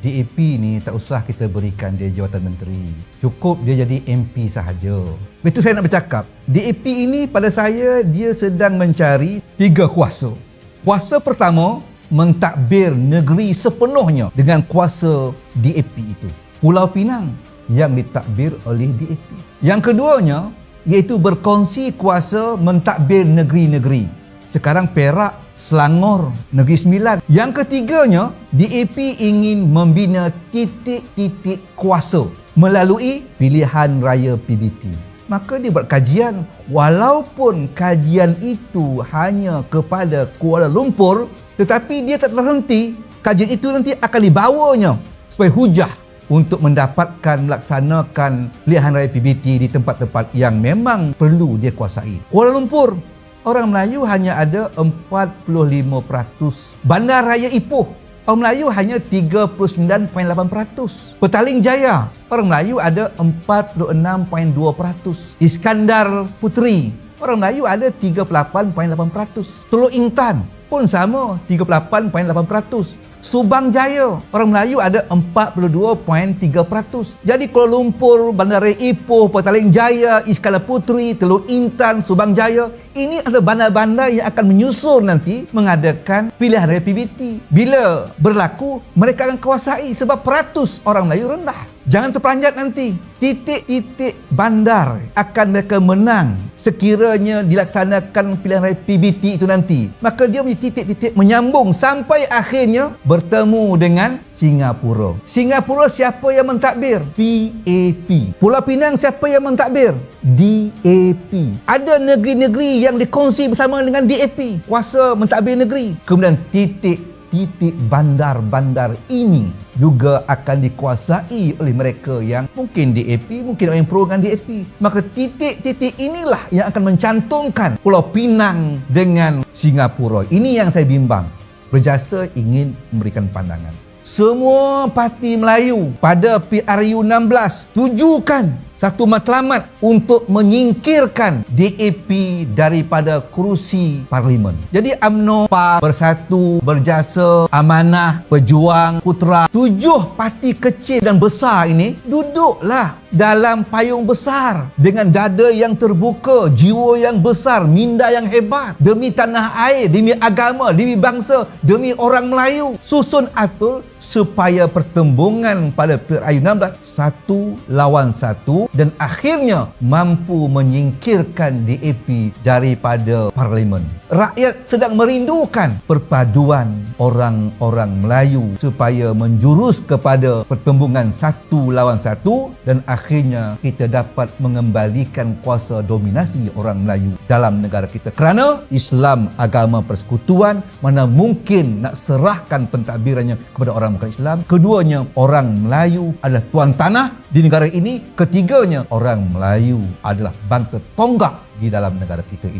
DAP ni tak usah kita berikan dia jawatan menteri. Cukup dia jadi MP sahaja. Itu saya nak bercakap. DAP ini pada saya dia sedang mencari tiga kuasa. Kuasa pertama mentadbir negeri sepenuhnya dengan kuasa DAP itu. Pulau Pinang yang ditadbir oleh DAP. Yang keduanya iaitu berkongsi kuasa mentadbir negeri-negeri. Sekarang Perak Selangor, Negeri Sembilan. Yang ketiganya, DAP ingin membina titik-titik kuasa melalui pilihan raya PBT. Maka dia buat kajian walaupun kajian itu hanya kepada Kuala Lumpur tetapi dia tak terhenti kajian itu nanti akan dibawanya sebagai hujah untuk mendapatkan melaksanakan pilihan raya PBT di tempat-tempat yang memang perlu dia kuasai. Kuala Lumpur orang Melayu hanya ada 45%. Bandar Raya Ipoh, orang Melayu hanya 39.8%. Petaling Jaya, orang Melayu ada 46.2%. Iskandar Puteri, orang Melayu ada 38.8%. Teluk Intan pun sama, 38.8%. Subang Jaya, orang Melayu ada 42.3%. Jadi Kuala Lumpur, Bandar Ipoh, Petaling Jaya, Iskandar Puteri, Teluk Intan, Subang Jaya, ini adalah bandar-bandar yang akan menyusul nanti mengadakan pilihan raya PBT. Bila berlaku, mereka akan kuasai sebab peratus orang Melayu rendah. Jangan terperanjat nanti. Titik-titik bandar akan mereka menang sekiranya dilaksanakan pilihan raya PBT itu nanti. Maka dia punya titik-titik menyambung sampai akhirnya bertemu dengan Singapura. Singapura siapa yang mentadbir? PAP. Pulau Pinang siapa yang mentadbir? DAP. Ada negeri-negeri yang dikongsi bersama dengan DAP. Kuasa mentadbir negeri. Kemudian titik titik bandar-bandar ini juga akan dikuasai oleh mereka yang mungkin DAP, mungkin orang yang pro dengan DAP. Maka titik-titik inilah yang akan mencantumkan Pulau Pinang dengan Singapura. Ini yang saya bimbang. Berjasa ingin memberikan pandangan. Semua parti Melayu pada PRU 16 tujukan satu matlamat untuk menyingkirkan DAP daripada kerusi parlimen. Jadi UMNO, PAS, Bersatu, Berjasa, Amanah, Pejuang, Putra, tujuh parti kecil dan besar ini duduklah dalam payung besar dengan dada yang terbuka, jiwa yang besar, minda yang hebat demi tanah air, demi agama, demi bangsa, demi orang Melayu. Susun atur supaya pertembungan pada PRU 16 satu lawan satu dan akhirnya mampu menyingkirkan DAP daripada parlimen. Rakyat sedang merindukan perpaduan orang-orang Melayu supaya menjurus kepada pertembungan satu lawan satu dan akhirnya kita dapat mengembalikan kuasa dominasi orang Melayu dalam negara kita. Kerana Islam agama persekutuan mana mungkin nak serahkan pentadbirannya kepada orang bukan Islam. Keduanya orang Melayu adalah tuan tanah di negara ini. Ketiganya orang Melayu adalah bangsa tonggak di dalam negara kita ini.